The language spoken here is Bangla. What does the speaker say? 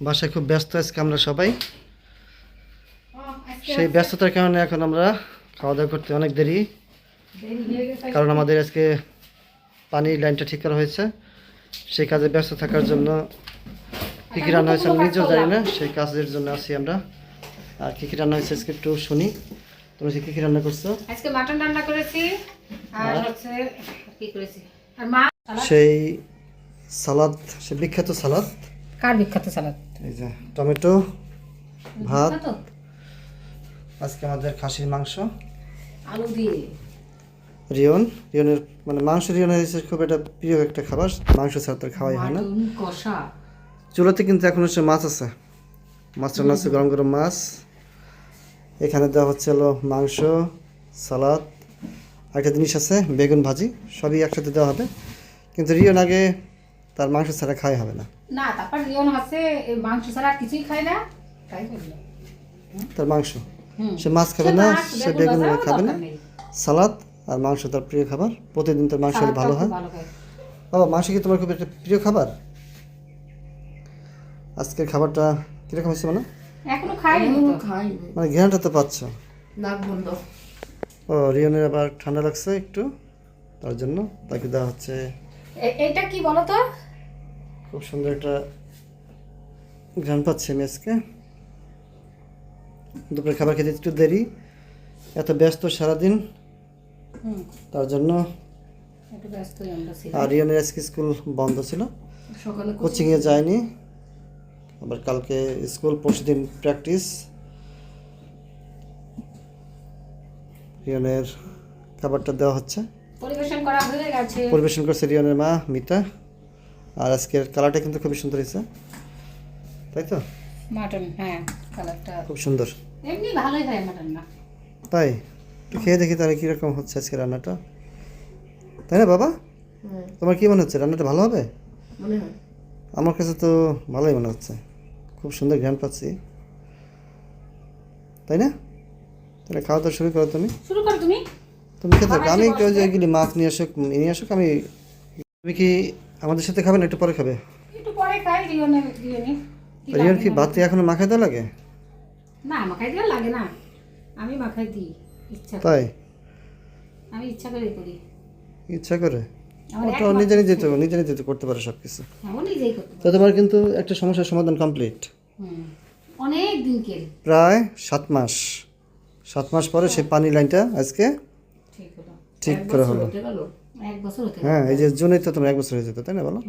বাসায় খুব ব্যস্ত আজকে আমরা সবাই। সেই ব্যস্ততার কারণে এখন আমরা খাওয়া দাওয়া করতে অনেক দেরি। কারণ আমাদের আজকে পানির লাইনটা ঠিক করা হয়েছে। সেই কাজে ব্যস্ত থাকার জন্য কী কী রান্না হয়েছে আমি নিজেও জানি না। সেই কাজের জন্য আছি আমরা। আর কী কী রান্না হয়েছে আজকে একটু শুনি। তুমি কী কী রান্না করছ? আজকে মাটন রান্না করেছি আর আর? হচ্ছে কি করেছি? আর মা সেই সালাদ সে বিখ্যাত সালাদ। কার বিখ্যাত সালাদ? এই যে টমেটো ভাত। আজকে আমাদের খাসির মাংস। আলু দিয়ে। রিয়ন রিয়নের মানে মাংস রিয়নের খুব একটা প্রিয় একটা খাবার মাংস ছাড়া তার খাওয়াই হয় না। কষা। চুলাতে কিন্তু এখন হচ্ছে মাছ আছে। মাছ রান্না আছে গরম গরম মাছ। এখানে দেওয়া হচ্ছে হলো মাংস সালাদ একটা জিনিস আছে বেগুন ভাজি সবই একসাথে দেওয়া হবে। কিন্তু রিয়ন আগে তার মাংস ছাড়া খাই হবে না। না তারপর রিয়ন আছে এই মাংস ছাড়া কিছুই খায় না। তাই বলল। তার মাংস। সে মাছ খাবে না সে বেগুন খাবে না। সালাদ আর মাংস তার প্রিয় খাবার। প্রতিদিন তার মাংস ভালো হয়। বাবা মাংস কি তোমার খুব একটা প্রিয় খাবার? আজকের খাবারটা কীরকম হয়েছে মানে? এখনও খাইনি। মানে ঘ্রাণটা তো পাচ্ছ। নাক বন্ধ। ও রিয়নের আবার ঠান্ডা লাগছে একটু। তার জন্য তাকে দেওয়া হচ্ছে এ- এইটা কি বলো তো? খুব সুন্দর একটা ঘ্রাণ পাচ্ছি আমি আজকে দুপুরে খাবার খেতে একটু দেরি। এত ব্যস্ত সারাদিন। তার জন্য আর রিয়নের আজকে স্কুল বন্ধ ছিল। কোচিংয়ে যায়নি। আবার কালকে স্কুল পরশুদিন প্র্যাকটিস। রিয়নের খাবারটা দেওয়া হচ্ছে। করা হয়ে গেছে। পরিবেশন করছে রিয়নের মা মিতা। আর আজকের কালারটা কিন্তু খুবই সুন্দর হয়েছে। তাই তো? মাটন হ্যাঁ কালারটা খুব সুন্দর। এমনি ভালোই হয় মাটন না। তাই? একটু খেয়ে দেখি তাহলে কীরকম হচ্ছে আজকে রান্নাটা। তাই না বাবা? তোমার কি মনে হচ্ছে রান্নাটা ভালো হবে? মনে হয়। আমার কাছে তো ভালোই মনে হচ্ছে। খুব সুন্দর জ্ঞান পাচ্ছি। তাই না? তাহলে খাওয়া দাওয়া শুরু করো তুমি। শুরু করো তুমি। তুমি খেতে থাকো। আমি ওই যে এগুলি মাছ নিয়ে আসুক নিয়ে আসুক আমি তুমি কি আমাদের সাথে খাবে না একটু পরে খাবে? একটু পরে খাই রিয়নে রিয়নে কি রিয়ন? ভাত এখনও মাখাই দেওয়া লাগে? না মাখাই দেওয়া লাগে না। আমি মাখাই দিই ইচ্ছা তাই? আমি ইচ্ছা করে করি। ইচ্ছা করে? ওটা নিজে নিজে তো নিজে নিজে করতে পারে সব কিছু হ্যাঁ তো তোমার কিন্তু একটা সমস্যার সমাধান কমপ্লিট অনেক দিন প্রায় সাত মাস। সাত মাস পরে সেই পানি লাইনটা আজকে ঠিক করা হলো। এক বছর হতে হ্যাঁ এই যে জুনে তো তোমার এক বছর হয়ে যেত তাই না বলো?